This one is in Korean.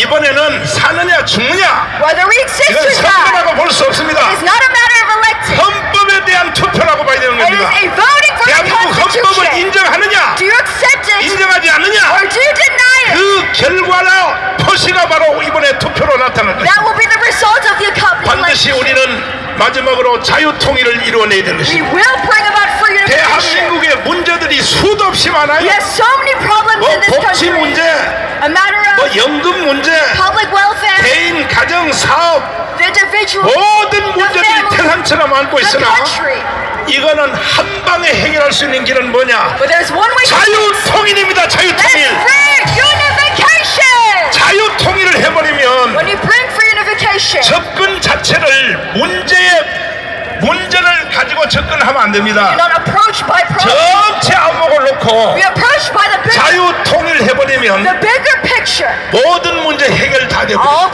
이번에는 사느냐 죽느냐 Whether we exist 이건 or not 선거라고 볼 수 없습니다. is not a matter of electing. 헌법에 대한 투표라고 봐야 되는 겁니다. 대한민국 헌법을. 인정하느냐 Do you accept it 인정하지 않느냐 or do you deny it? 그 결과로 표시가 바로 이번에 투표로 나타날 것입니다. That will be the result of the accompanying 반드시. 우리는 마지막으로 자유통일을 이루어내야 될 We 것입니다. will bring about free unification. 대한민국의 문제들이 수도 없이 많아요. We have so many problems 뭐 in this 복지 country. 문제, 연금 문제, public welfare, 개인 가정 사업 the individual, 모든 문제들이 태산처럼 안고 the 있으나 country. 이거는 한 방에 해결할 수 있는 길은 뭐냐? But there's one way to 자유통일입니다. That's 자유통일. free unification. 자유통일을 해버리면 When you bring free unification, 접근 자체를 문제의 문제를 가지고 접근하면 안 됩니다. not approach by problem. 전체 안목을 놓고 We approach by the bigger, 자유통일 해버리면 the bigger picture. 모든 문제 해결 다 되고 All